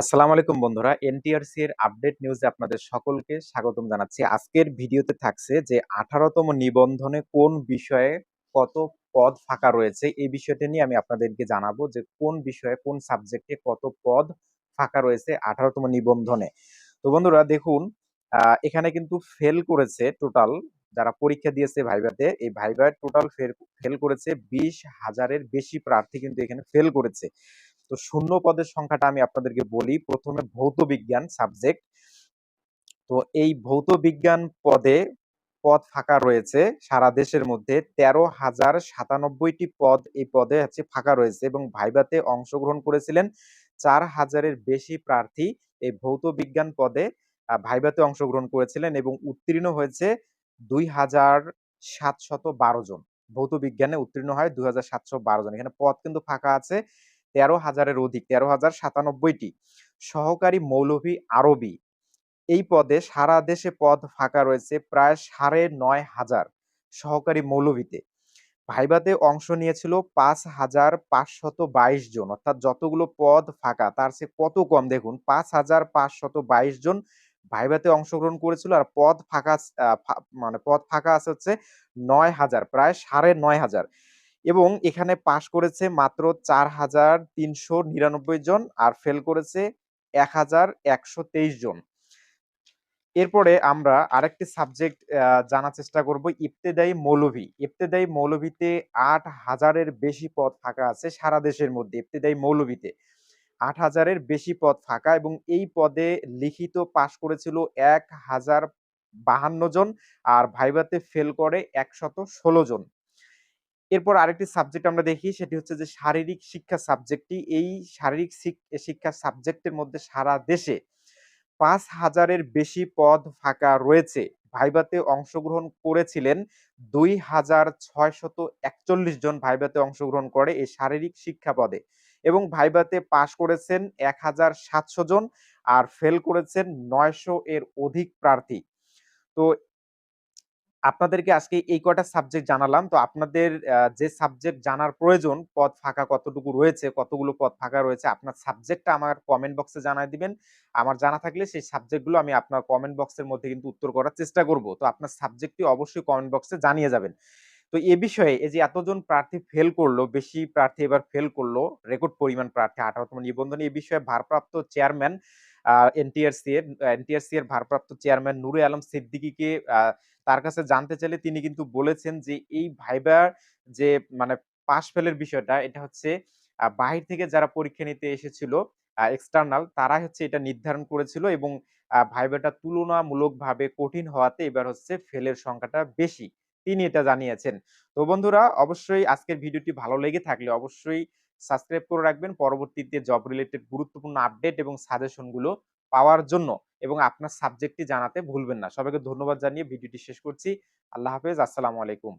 আসসালামু আলাইকুম বন্ধুরা এনটিআরসি এর আপডেট নিউজে আপনাদের সকলকে স্বাগতম জানাচ্ছি। আজকের ভিডিওতে থাকছে যে আঠারোতম নিবন্ধনে কোন বিষয়ে কত পদ ফাঁকা রয়েছে, এই বিষয়টা নিয়ে আমি আপনাদেরকে জানাব যে কোন বিষয়ে, কোন সাবজেক্টে কত পদ ফাঁকা রয়েছে আঠারোতম নিবন্ধনে। তো বন্ধুরা, দেখুন এখানে কিন্তু ফেল করেছে টোটাল যারা পরীক্ষা দিয়েছে ভাইভাতে, এই ভাইভার টোটাল ফেল করেছে বিশ হাজারের বেশি প্রার্থী কিন্তু এখানে ফেল করেছে। তো শূন্য পদের সংখ্যাটা আমি আপনাদেরকে বলি। প্রথমে ভৌত বিজ্ঞান সাবজেক্ট তো এই ভৌত বিজ্ঞান পদে পদ ফাঁকা রয়েছে সারা দেশের মধ্যে। তেরো হাজার সাতানব্বইটি পদ এই পদে হচ্ছে ফাঁকা রয়েছে এবং ভাইভাতে অংশগ্রহণ করেছিলেন চার হাজারের বেশি প্রার্থী এই ভৌত বিজ্ঞান পদে আহ, ভাইভাতে অংশগ্রহণ করেছিলেন এবং উত্তীর্ণ হয়েছে দুই হাজার সাতশত বারো জন। ভৌত বিজ্ঞানে উত্তীর্ণ হয় দুই হাজার সাতশো বারো জন। এখানে পদ কিন্তু ফাঁকা আছে। তেরো হাজারের অধিক, তেরো হাজার সাতানব্বইটি সহকারী মৌলভী আরবি। এই পদে সারা দেশে পদ ফাঁকা রয়েছে প্রায় সাড়ে নয় হাজার সহকারী মৌলভীতে। ভাইভাতে অংশ নিয়েছিল পাঁচ হাজার পাঁচশত বাইশ জন, অর্থাৎ যতগুলো পদ ফাঁকা তার চেয়ে কত কম দেখুন, পাঁচ হাজার পাঁচশত বাইশ জন ভাইভাতে অংশগ্রহণ করেছিল আর পদ ফাঁকা মানে পদ ফাঁকা আছে হচ্ছে নয় হাজার, প্রায় সাড়ে নয় হাজার। এবং এখানে পাশ করেছে মাত্র চার হাজার তিনশো নিরানব্বই জন আর ফেল করেছে এক হাজার একশো তেইশ জন। এরপরে আমরা আরেকটি সাবজেক্ট জানার চেষ্টা করব, ইবতেদায়ী মৌলভী। ইবতেদায়ী মৌলভীতে আট হাজারের বেশি পদ ফাঁকা আছে সারা দেশের মধ্যে, ইবতেদায়ী মৌলভীতে। আট হাজারের বেশি পদ ফাঁকা এবং এই পদে লিখিত পাশ করেছিল এক হাজার বাহান্ন জন আর ভাইভাতে ফেল করে একশত ষোলো জন। এরপর আরেকটি সাবজেক্ট আমরা দেখি, সেটি হচ্ছে যে শারীরিক শিক্ষা সাবজেক্টটি এই শারীরিক শিক- শিক্ষা সাবজেক্টের মধ্যে সারা দেশে পাঁচ হাজারের বেশি পদ ফাঁকা রয়েছে। ভাইভাতে অংশগ্রহণ করেছিলেন দুই হাজার ছয়শত একচল্লিশ জন ভাইভাতে অংশগ্রহণ করে এই শারীরিক শিক্ষা পদে এবং ভাইভাতে পাশ করেছেন এক হাজার সাতশো জন আর ফেল করেছেন নয়শো এর অধিক প্রার্থী। তো আপনাদেরকে আজকে এই কয়টা সাবজেক্ট জানালাম। তো আপনাদের যে সাবজেক্ট জানার প্রয়োজন, পদ ফাঁকা কতটুকু রয়েছে, কতগুলো পদ ফাঁকা রয়েছে, আপনার সাবজেক্টটা আমার কমেন্ট বক্সে জানাই দিবেন। আমার জানা থাকলে সেই সাবজেক্টগুলো আমি আপনার কমেন্ট বক্সের মধ্যে কিন্তু উত্তর করার চেষ্টা করব। তো আপনার সাবজেক্টটি অবশ্যই কমেন্ট বক্সে জানিয়ে যাবেন। তো এ বিষয়ে, এই যে এতজন প্রার্থী ফেল করল, বেশি প্রার্থী এবার ফেল করল রেকর্ড পরিমাণ প্রার্থী আঠারোতম নিবন্ধন এই বিষয়ে ভারপ্রাপ্ত চেয়ারম্যান এনটিআরসি এর এনটিআরসি এর ভারপ্রাপ্ত চেয়ারম্যান নুরে আলম সিদ্দিকীকে তার কাছে জানতে চাইলে তিনি কিন্তু বলেছেন যে এই ভাইবার যে মানে পাশ ফেলের বিষয়টা এটা হচ্ছে বাহির থেকে যারা পরীক্ষা নিতে এসেছিল এক্সটার্নাল তারা হচ্ছে এটা নির্ধারণ করেছিল এবং আহ, ভাইবাটা তুলনামূলকভাবে কঠিন হওয়াতে এবার হচ্ছে ফেলের সংখ্যাটা বেশি। তিনি এটা জানিয়েছেন। তো বন্ধুরা অবশ্যই আজকের ভিডিওটি ভালো লেগে থাকলে অবশ্যই সাবস্ক্রাইব করে রাখবেন। পরবর্তীতে জব রিলেটেড গুরুত্বপূর্ণ আপডেট এবং সাজেশনগুলো পাওয়ার জন্য এবং আপনার সাবজেক্টটি জানাতে ভুলবেন না। সবাইকে ধন্যবাদ জানিয়ে ভিডিওটি শেষ করছি। আল্লাহ হাফেজ, আসসালামু আলাইকুম।